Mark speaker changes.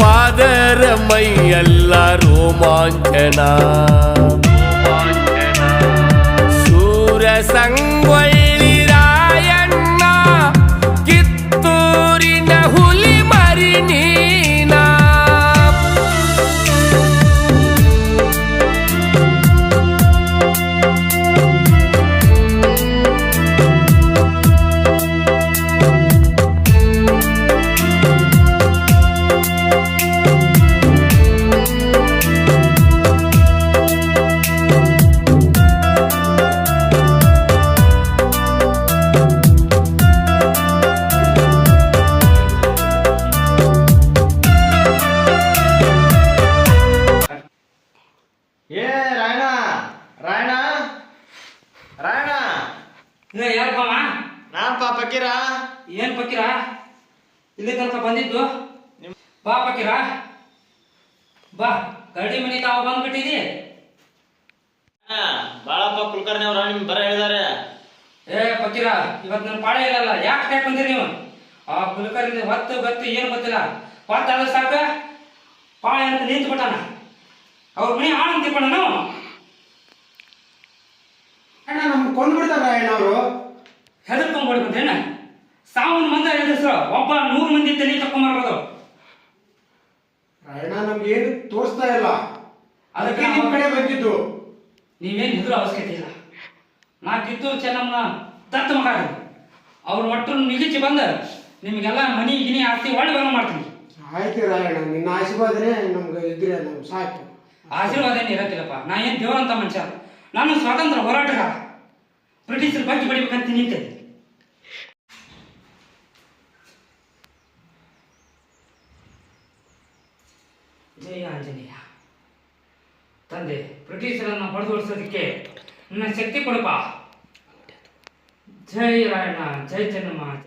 Speaker 1: ಪಾದರಮೈ ಎಲ್ಲ ರೋಮಾಂಚನಾ
Speaker 2: ಏ ರಾಯಣ ರಾಯಣ ರಾಯಣ
Speaker 3: ಏ ಯಾರಪ್ಪ
Speaker 2: ನಾನಪ್ಪ ಫಕೀರ
Speaker 3: ಏನ್ ಪಕ್ಕಿರ ಇಲ್ಲಿ ತನಕ ಬಂದಿದ್ದು? ಬಾ ಪಕ್ಕಿರ ಬಾ ಗರಡಿ ಮನೆ ತಾವು ಬಂದ್ಬಿಟ್ಟಿದಿ.
Speaker 2: ಬಾಳಪ್ಪ ಕುಲಕರ್ಣಿ ಅವ್ರ ನಿಮ್ ಬರ ಹೇಳಿದಾರೆ.
Speaker 3: ಏ ಪಕೀರ ಇವತ್ತು ನನ್ನ ಪಾಳೆ ಇಲ್ಲಲ್ಲ ಯಾಕೆ ಟೈಪ್ ಬಂದಿರಿ ನೀವು? ಆ ಕುಲಕರ್ಣಿ ಹೊತ್ತು ಬತ್ತು ಏನು ಗೊತ್ತಿಲ್ಲ. ಹೊತ್ತಾದ ಸಾಕು? ಪಾಳೆ ಅಂತ ನಿಂತು ಬಿಟ್ಟಾನ ಅವ್ರ ಮನೆ ಹಾಳಂತ ತಿಳ್ಕೊಂಡ ನಾವು
Speaker 4: ಅಣ್ಣ ನಮ್ಗೆ ಕೊಂದ್ಬಿಡ್ತಾರ ಅಣ್ಣ ಅವರು.
Speaker 3: ಹೆದರ್ಕೊಂಡ್ಬಿಡಿ ಬಂದೇನ ಸಾವಿನ ಮಂದ ಹೆದರ್ಸ್ರು ಒಬ್ಬ ನೂರು ಮಂದಿ ತಲೆ ತಕೊಂಬರ್ಬೋದು
Speaker 4: ಅಣ್ಣ ನಮ್ಗೆ ಏನು ತೋರಿಸ್ತಾ ಇಲ್ಲ. ಅದಕ್ಕೆ
Speaker 3: ನಿಮ್ಮ
Speaker 4: ನಿಮ್ ಕಡೆ ಬಂದಿದ್ದು.
Speaker 3: ನೀವೇನು ಹೆದರು ಅವಶ್ಯಕತೆ ಇಲ್ಲ. ನಾ ಕಿತ್ತೂರು ಚೆನ್ನಮ್ಮನ ದತ್ತ ಮಗ ಅವ್ರ ಒಟ್ಟು ನಿಗಿಚಿ ಬಂದ ನಿಮಗೆಲ್ಲ ಮನಿ ಗಿನಿ ಆಸ್ತಿ ಒಳ್ಳೆ ಬರೋ ಮಾಡ್ತೀನಿ
Speaker 4: ಆಯ್ತು ರಾಯಣ್ಣ ನಿನ್ನ ಆಶೀರ್ವಾದನೇ ನಮ್ಗೆ ಇದ್ರೆ ನಮ್ಗೆ ಸಾಕು.
Speaker 3: ಆಶೀರ್ವಾದ ಏನು ಇರತ್ತಿಲ್ಲಪ್ಪ. ನಾ ಏನು ದೇವರಂತ ಮನುಷ್ಯ ನಾನು ಸ್ವಾತಂತ್ರ್ಯ ಹೋರಾಟಗಾರ. ಬ್ರಿಟಿಷರು ಬಗ್ಗೆ ಬಡಿಬೇಕಂತ ನಿಂತೆ ಜಯ ಆಂಜನೇಯ. ತಂದೆ, ಬ್ರಿಟಿಷರನ್ನು ಹೊಡೆದೋಡಿಸೋದಕ್ಕೆ ನನ್ನ ಶಕ್ತಿ ಕೊಡಪ್ಪ ಜೈ ರಾಯಣ್ಣ, ಜೈ ಚೆನ್ನಮ್ಮ.